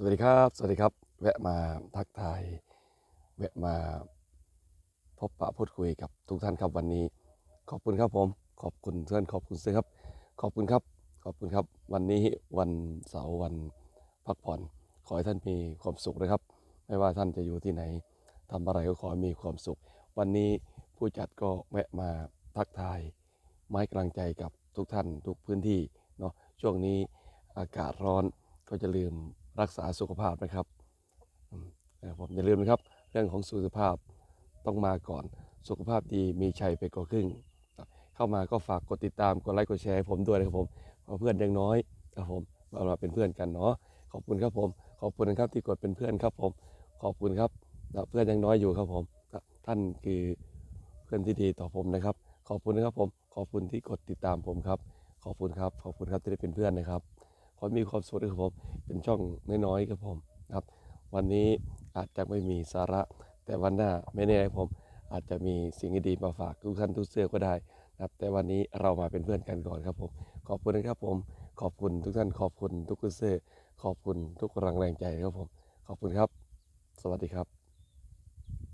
สวัสดีครับ สวัสดีครับ แวะมาทักทาย แวะมาพบปะพูดคุยกับทุกท่านครับวันนี้ ขอบคุณครับผม ขอบคุณเพื่อนขอบคุณเสื้อครับ ขอบคุณครับ ขอบคุณครับ วันนี้วันเสาร์วันพักผ่อน ขอให้ท่านมีความสุขนะครับ ไม่ว่าท่านจะอยู่ที่ไหนทำอะไรก็ขอให้มีความสุข วันนี้ผู้จัดก็แวะมาทักทาย ไมาให้กำลังใจกับทุกท่านทุกพื้นที่เนาะช่วงนี้อากาศร้อน ก็จะลืมรักษาสุขภาพนะครับผมอย่าลืมนะครับ เรื่องของสุขภาพต้องมาก่อน สุขภาพดีมีชัยไปกว่าครึ่ง เข้ามาก็ฝากกดติดตามกดไลค์กดแชร์ผมด้วยนะครับผมเพื่อนยังน้อยครับผมเรามาเป็นเพื่อนกันเนาะขอบคุณครับผม ขอบคุณนะครับที่กดเป็นเพื่อนครับผม ขอบคุณครับเพื่อนยังน้อยอยู่ครับผมท่านคือเพื่อนที่ดีต่อผมนะครับ ขอบคุณนะครับผมขอบคุณที่กดติดตามผมครับ ขอบคุณครับ ขอบคุณครับที่ได้เป็นเพื่อนนะครับ ขอมีความสุขนะครับผมเป็นช่องน้อยๆครับผมครับ วันนี้อาจจะไม่มีสาระ แต่วันหน้าไม่แน่ผม อาจจะมีสิ่งดีๆมาฝากทุกท่านทุกเสื้อก็ได้นะครับ แต่วันนี้เรามาเป็นเพื่อนกันก่อนครับผม ขอบคุณนะครับผม ขอบคุณทุกท่านขอบคุณทุกเสื้อขอบคุณทุกกำลังแรงใจครับผม ขอบคุณครับ สวัสดีครับ